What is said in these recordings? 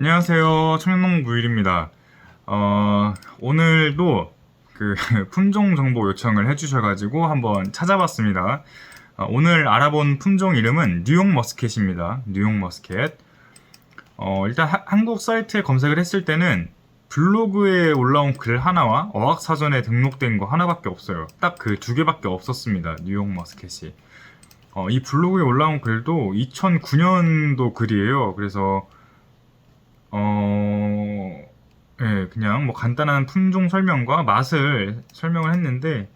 안녕하세요. 청년농 무일입니다. 어, 오늘도 그 품종 정보 요청을 해주셔가지고 한번 찾아봤습니다. 어, 오늘 알아본 품종 이름은 뉴욕 머스켓입니다. 뉴욕 머스켓. 어, 일단 하- 한국 사이트에 검색을 했을 때는 블로그에 올라온 글 하나와 어학사전에 등록된 거 하나밖에 없어요. 딱 그 두 개밖에 없었습니다. 뉴욕 머스켓이. 어, 이 블로그에 올라온 글도 2009년도 글이에요. 그래서 어, 예, 그냥 뭐 간단한 품종 설명과 맛을 설명을 했는데,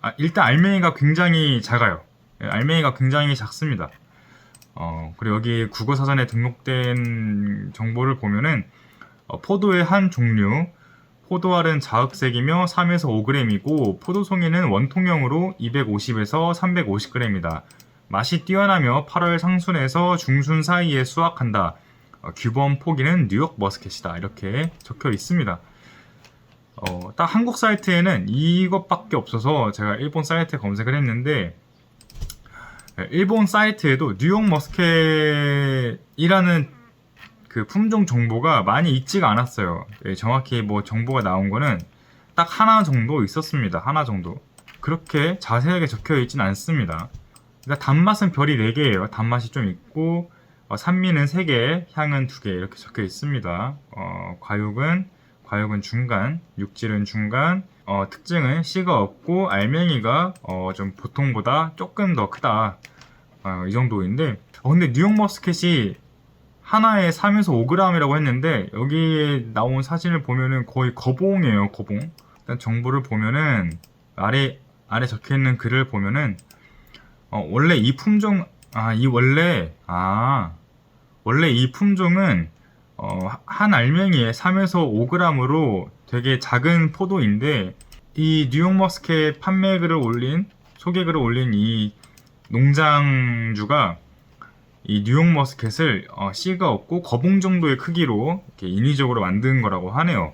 아, 일단 알맹이가 굉장히 작아요. 예, 알맹이가 굉장히 작습니다. 어, 그리고 여기 국어 사전에 등록된 정보를 보면은, 어, 포도의 한 종류, 포도알은 자흑색이며 3에서 5g이고, 포도송이는 원통형으로 250에서 350g이다. 맛이 뛰어나며 8월 상순에서 중순 사이에 수확한다. 어, 규범 포기는 뉴욕 머스켓이다 이렇게 적혀 있습니다. 어, 딱 한국 사이트에는 이것밖에 없어서 제가 일본 사이트에 검색을 했는데 예, 일본 사이트에도 뉴욕 머스켓이라는 그 품종 정보가 많이 있지가 않았어요. 예, 정확히 뭐 정보가 나온 거는 딱 하나 정도 있었습니다. 하나 정도. 그렇게 자세하게 적혀 있진 않습니다. 일단 단맛은 별이 4개예요. 단맛이 좀 있고 어, 산미는 3개, 향은 2개 이렇게 적혀 있습니다. 어, 과육은 과육은 중간, 육질은 중간, 어, 특징은 씨가 없고 알맹이가 어, 좀 보통보다 조금 더 크다. 어, 이 정도인데 어, 근데 뉴욕 머스켓이 하나에 3에서 5g이라고 했는데 여기에 나온 사진을 보면은 거의 거봉이에요, 거봉. 일단 정보를 보면은 아래 아래 적혀 있는 글을 보면은 어, 원래 이 품종 아, 이 원래 아 원래 이 품종은 어, 한 알맹이에 3에서 5g으로 되게 작은 포도인데 이 뉴욕 머스켓 판매글을 올린 소개글을 올린 이 농장주가 이 뉴욕 머스켓을 어, 씨가 없고 거봉 정도의 크기로 인위적으로 만든 거라고 하네요.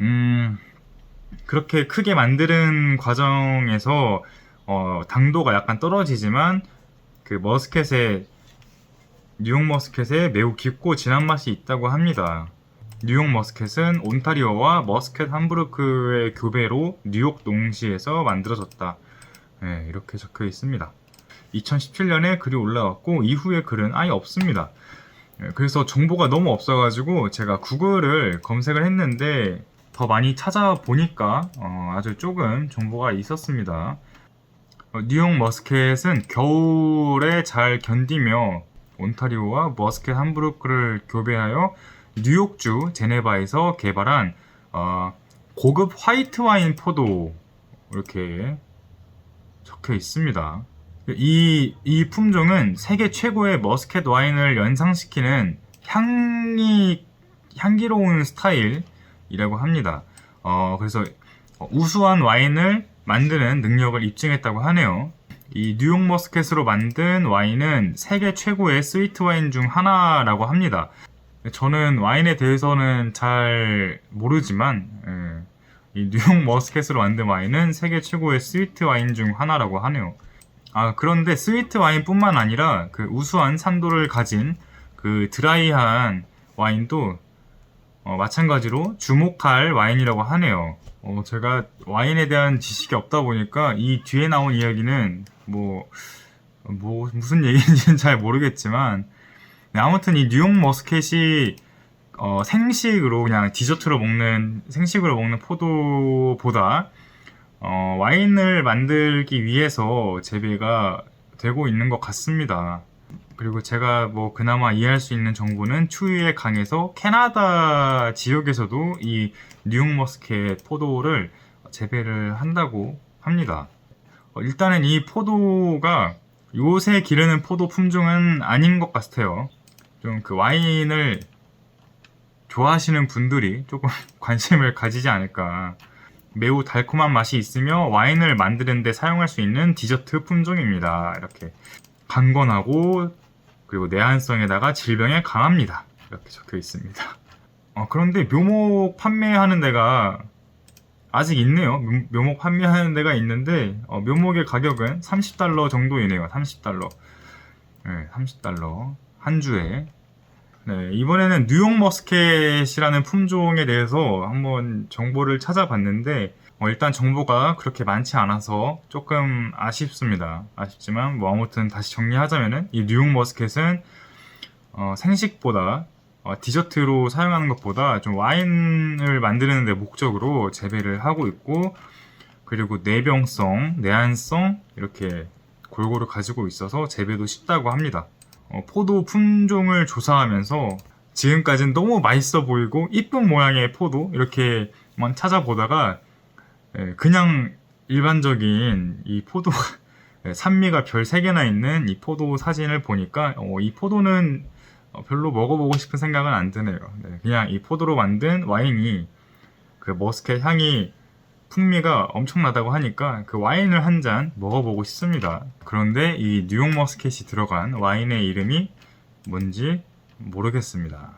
음, 그렇게 크게 만드는 과정에서 어, 당도가 약간 떨어지지만 그 머스켓의 뉴욕 머스켓에 매우 깊고 진한 맛이 있다고 합니다. 뉴욕 머스켓은 온타리오와 머스켓 함부르크의 교배로 뉴욕 농시에서 만들어졌다. 네, 이렇게 적혀 있습니다. 2017년에 글이 올라왔고 이후에 글은 아예 없습니다. 네, 그래서 정보가 너무 없어가지고 제가 구글을 검색을 했는데 더 많이 찾아보니까 어, 아주 조금 정보가 있었습니다. 어, 뉴욕 머스켓은 겨울에 잘 견디며 온타리오와 머스켓 함부르크를 교배하여 뉴욕주 제네바에서 개발한 어, 고급 화이트 와인 포도 이렇게 적혀 있습니다. 이, 이 품종은 세계 최고의 머스켓 와인을 연상시키는 향이, 향기로운 스타일이라고 합니다. 어, 그래서 우수한 와인을 만드는 능력을 입증했다고 하네요. 이 뉴욕 머스켓으로 만든 와인은 세계 최고의 스위트 와인 중 하나라고 합니다. 저는 와인에 대해서는 잘 모르지만 예, 이 뉴욕 머스켓으로 만든 와인은 세계 최고의 스위트 와인 중 하나라고 하네요. 아 그런데 스위트 와인뿐만 아니라 그 우수한 산도를 가진 그 드라이한 와인도 어, 마찬가지로 주목할 와인이라고 하네요. 어, 제가 와인에 대한 지식이 없다 보니까 이 뒤에 나온 이야기는 뭐, 뭐 무슨 얘기인지는 잘 모르겠지만 네, 아무튼 이 뉴욕 머스켓이 어, 생식으로 그냥 디저트로 먹는 생식으로 먹는 포도보다 어, 와인을 만들기 위해서 재배가 되고 있는 것 같습니다. 그리고 제가 뭐 그나마 이해할 수 있는 정보는 추위에 강해서 캐나다 지역에서도 이 뉴욕 머스켓 포도를 재배를 한다고 합니다. 어, 일단은 이 포도가 요새 기르는 포도 품종은 아닌 것 같아요. 좀 그 와인을 좋아하시는 분들이 조금 관심을 가지지 않을까. 매우 달콤한 맛이 있으며 와인을 만드는데 사용할 수 있는 디저트 품종입니다. 이렇게 강건하고 그리고 내한성에다가 질병에 강합니다. 이렇게 적혀 있습니다. 어, 그런데 묘목 판매하는 데가 아직 있네요. 묘- 묘목 판매하는 데가 있는데 어, 묘목의 가격은 30달러 정도이네요. 30달러. 네, 30달러 한 주에. 네, 이번에는 뉴욕 머스켓이라는 품종에 대해서 한번 정보를 찾아봤는데 어, 일단 정보가 그렇게 많지 않아서 조금 아쉽습니다. 아쉽지만 뭐 아무튼 다시 정리하자면은 이 뉴욕 머스켓은 어, 생식보다 어, 디저트로 사용하는 것보다 좀 와인을 만드는 데 목적으로 재배를 하고 있고 그리고 내병성, 내한성 이렇게 골고루 가지고 있어서 재배도 쉽다고 합니다. 어, 포도 품종을 조사하면서 지금까지는 너무 맛있어 보이고 이쁜 모양의 포도 이렇게만 찾아보다가 예, 그냥 일반적인 이 포도 예, 산미가 별 3개나 있는 이 포도 사진을 보니까 어, 이 포도는 어, 별로 먹어보고 싶은 생각은 안 드네요. 네, 그냥 이 포도로 만든 와인이 그 머스켓 향이 풍미가 엄청나다고 하니까 그 와인을 한 잔 먹어보고 싶습니다. 그런데 이 뉴욕 머스켓이 들어간 와인의 이름이 뭔지 모르겠습니다.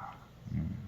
음.